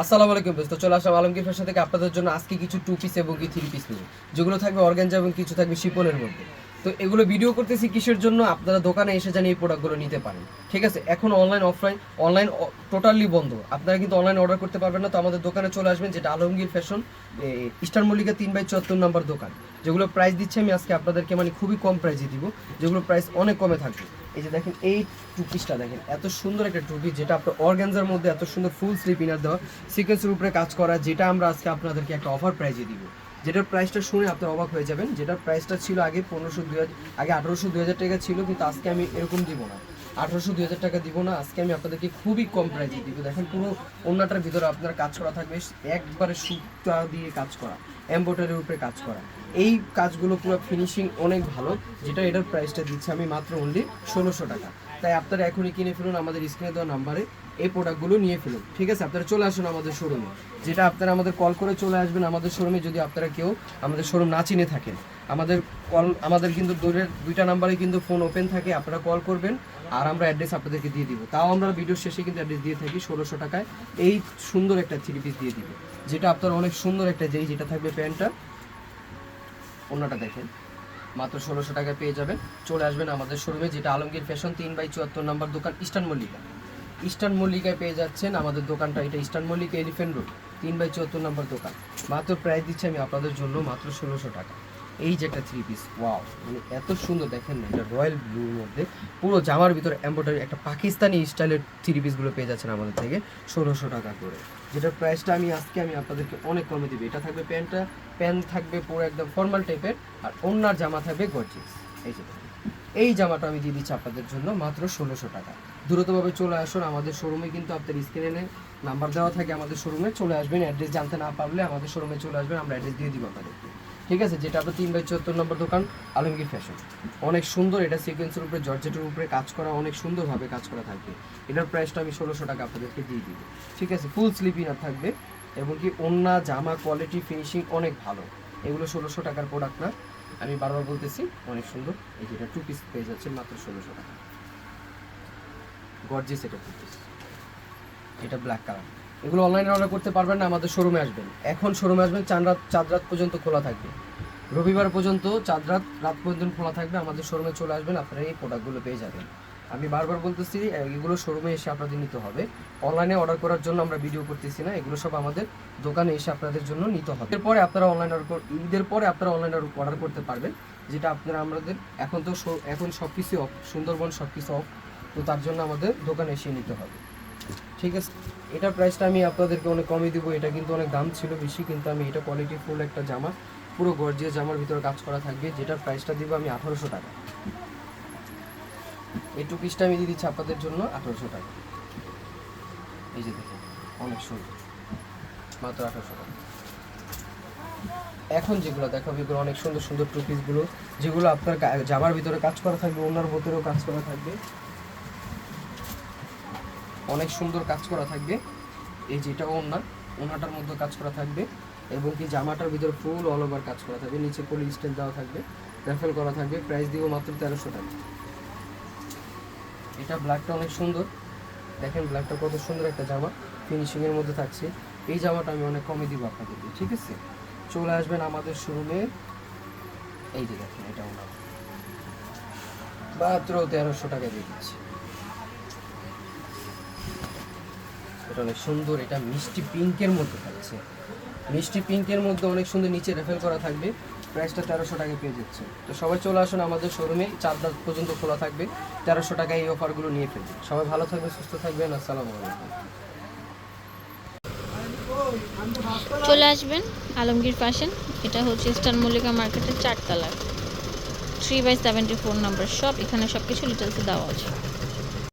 আসসালামু আলাইকুম তো চলে আসলাম আলমগীর ফ্যাশন থেকে। আপনাদের জন্য আজকে কিছু টু পিস এবং কি থ্রি পিস নিয়ে। যেগুলো থাকবে অর্গানজা এবং কিছু থাকবে শিপনের মধ্যে। তো এগুলো ভিডিও করতেছি কিসের জন্য? আপনারা দোকানে এসে জানি এই প্রোডাক্টগুলো নিতে পারেন। ঠিক আছে? এখন অনলাইন অফলাইন অনলাইন টোটালি বন্ধ। আপনারা কিন্তু অনলাইন অর্ডার করতে পারবেন না। তো আমাদের দোকানে চলে আসবেন, যেটা আলমগীর ফ্যাশন ইস্টার মল্লিকা তিন বাই চুয়াত্তর নম্বর দোকান। যেগুলো প্রাইস দিচ্ছি আমি আজকে আপনাদেরকে মানে খুবই কম প্রাইসে দিব। যেগুলো প্রাইস অনেক কমে থাকবে। এই যে দেখেন, এই টু পিসটা দেখেন, এত সুন্দর একটা টু পিস যেটা আপনার অর্গানজার মধ্যে এত সুন্দর ফুল স্লিপ ইনার দেওয়া। সিকোয়েন্সের উপরে কাজ করা, যেটা আমরা আজকে আপনাদেরকে একটা অফার প্রাইজে দিব। যেটার প্রাইসটা শুনে আপনার অবাক হয়ে যাবেন। যেটার প্রাইসটা ছিল আগে পনেরোশো, দুই হাজার আগে আঠারোশো, দুই হাজার টাকা ছিল, কিন্তু আজকে আমি এরকম দিব না। আঠারোশো, দুই হাজার টাকা দিব না, আজকে আমি আপনাদেরকে খুবই কম প্রাইসে দিব। দেখেন পুরো অন্যটার ভিতরে আপনার কাজ করা থাকবে, একবারে সুতা দিয়ে কাজ করা এম্বোটারির উপরে কাজ করা। এই কাজগুলো পুরো ফিনিশিং অনেক ভালো, যেটা এটার প্রাইসটা দিচ্ছে আমি মাত্র অনলি ষোলোশো টাকা। তাই আপনারা এখনই কিনে ফেলুন আমাদের স্ক্রিনে দেওয়া নাম্বারে এই প্রোডাক্টগুলো নিয়ে ফেলুন। ঠিক আছে? আপনারা চলে আসুন আমাদের শোরুমে যেটা আপনারা আমাদের কল করে চলে আসবেন আমাদের শোরুমে যদি আপনারা কেউ আমাদের শোরুম না চিনে থাকেন। আমাদের কল আমাদের কিন্তু দূরের দুইটা নাম্বারে কিন্তু ফোন ওপেন থাকে, আপনারা কল করবেন আর আমরা অ্যাড্রেস আপনাদেরকে দিয়ে দিব। তাও আমরা ভিডিও শেষে কিন্তু অ্যাড্রেস দিয়ে থাকি, ষোলোশো টাকায়। এই সুন্দর একটা থ্রি পিস দিয়ে দিব। যেটা আপনার অনেক সুন্দর একটা যেই যেটা থাকবে প্যান্টটা অন্যটা দেখেন। মাত্র ষোলোশো টাকায় পেয়ে যাবেন। চলে আসবেন আমাদের শোরুমে যেটা আলমগীর ফ্যাশন তিন বাই চুয়াত্তর নম্বর দোকান, ইস্টার্ন মল্লিকা। ইস্টার্ন মল্লিকায় পেয়ে যাচ্ছেন আমাদের দোকানটা, এটা ইস্টার্ন মল্লিকা এলিফেন্ট রোড তিন বাই চুয়াত্তর নম্বর দোকান। মাত্র প্রাইস দিচ্ছি আমি আপনাদের জন্য, মাত্র ষোলোশো টাকা। এই যে একটা থ্রি পিস ওয়াও মানে এত সুন্দর, দেখেন না, এটা রয়্যাল ব্লুর মধ্যে পুরো জামার ভিতরে এম্ব্রয়ডারি একটা পাকিস্তানি স্টাইলের থ্রি পিসগুলো পেয়ে যাচ্ছেন আমাদের থেকে, ষোলোশো টাকা করে। যেটার প্রাইসটা আমি আজকে আমি আপনাদেরকে অনেক কমে দিবি। এটা থাকবে প্যান্টটা প্যান্ট থাকবে পুরো একদম ফর্মাল টাইপের আর অন্যার জামা থাকবে গর্জিয়াস এই যে এই জামাটা আমি দিয়ে দিচ্ছি আপনাদের জন্য মাত্র ষোলোশো টাকা। দ্রুতভাবে চলে আসুন আমাদের শোরুমে কিন্তু আপনার স্ক্রিনে নাম্বার দেওয়া থাকে আমাদের শোরুমে চলে আসবেন অ্যাড্রেস জানতে না পারলে আমাদের শোরুমে চলে আসবেন, আমরা অ্যাড্রেস দিয়ে দিব আপনাদেরকে। ঠিক আছে? যেটা আপনার তিন বাই চুয়াত্তর নম্বর দোকান, আলমগীর ফ্যাশন অনেক সুন্দর এটা সিকোয়েন্সের উপরে, জর্জেটের উপরে কাজ করা, অনেক সুন্দরভাবে কাজ করা থাকবে। এটার প্রাইসটা আমি ষোলোশো টাকা আপনাদেরকে দিয়ে দিব। ঠিক আছে? ফুল স্লিপ ইনার থাকবে এবং কি ওন্না, জামা কোয়ালিটি ফিনিশিং অনেক ভালো। এগুলো ষোলোশো টাকার প্রোডাক্ট না। আমি বারবার বলতেছি, অনেক সুন্দর। এই যেটা টু পিস পেয়ে যাচ্ছে মাত্র ষোলোশো টাকা। গর্জিস এটা টু পিস এটা ব্ল্যাক কালার এগুলো অনলাইনে অর্ডার করতে পারবেন না, আমাদের শোরুমে আসবেন। এখন শোরুমে আসবেন চার রাত চার রাত পর্যন্ত খোলা থাকবে। রবিবার পর্যন্ত চার রাত রাত পর্যন্ত খোলা থাকবে, আমাদের শোরুমে চলে আসবেন, আপনারা এই প্রোডাক্টগুলো পেয়ে যাবেন। আমি বারবার বলতেছি, এগুলো শোরুমে এসে আপনাদের নিতে হবে। অনলাইনে অর্ডার করার জন্য আমরা ভিডিও করতেছি না, এগুলো সব আমাদের দোকানে এসে আপনাদের জন্য নিতে হবে। এরপরে আপনারা অনলাইন অর্ডার ঈদের পরে আপনারা অনলাইন অর্ডার করতে পারবেন, যেটা আপনারা আমাদের এখন তো এখন সব কিছু অফ সুন্দরবন সব কিছু অফ তো তার জন্য আমাদের দোকানে এসে নিতে হবে। ঠিক আছে এটার প্রাইসটা আমি আপনাদেরকে অনেক কমই দিব, এটা কিন্তু অনেক দাম ছিল বেশি, কিন্তু আমি এটা কোয়ালিটি ফুল একটা জামা, পুরো গর্জিয়া জামার ভিতরে কাজ করা থাকবে, যেটার প্রাইসটা দিব আমি আঠারোশো টাকা। এই টু পিসটা আমি দিয়ে দিচ্ছি আপনাদের জন্য আঠারোশো টাকা। এই যে দেখুন, অনেক সুন্দর, মাত্র আঠারোশো টাকা। এখন যেগুলো দেখাবো, এগুলো অনেক সুন্দর সুন্দর টু পিসগুলো যেগুলো আপনার জামার ভিতরে কাজ করা থাকবে ওনার ভিতরেও কাজ করা থাকবে। অনেক সুন্দর কাজ করা থাকবে। এই যেটা ওনা ওনাটার মধ্যে কাজ করা থাকবে এবং কি জামাটার ভিতরে ফুল অল ওভার কাজ করা থাকবে, নিচে পলি স্টেল দেওয়া থাকবে র্যাফেল করা থাকবে প্রাইস দিব মাত্র তেরোশো টাকা। এটা ব্ল্যাকটা অনেক সুন্দর। দেখেন ব্ল্যাকটা কত সুন্দর একটা জামা ফিনিশিংয়ের মধ্যে থাকছে। এই জামাটা আমি অনেক কমে দিব আপনাদেরকে, ঠিক আছে? চলে আসবেন আমাদের শোরুমে এই যে দেখেন এটা ওনার। মাত্র তেরোশো টাকা দিয়ে দিচ্ছি। এটা অনেক সুন্দর, এটা মিষ্টি পিঙ্কের মধ্যে থাকছে। মিষ্টি পিঙ্কের মধ্যে অনেক সুন্দর নিচে রেফেল করা থাকবে। প্রাইসটা তেরোশো টাকায় পেয়ে যাচ্ছে তো সবাই চলে আসুন আমাদের শোরুমে চার রাত পর্যন্ত খোলা থাকবে। তেরোশো টাকায় এই অফারগুলো নিয়ে ফেলবে। সবাই ভালো থাকবে সুস্থ থাকবেন, আসসালামু আলাইকুম। চলে আসবেন আলমগীর ফ্যাশন এটা হচ্ছে ইস্টার্ন মল্লিকা মার্কেটের চারতলায় three by seventy four number shop এখানে সব কিছু ডিটেলসে দেওয়া আছে।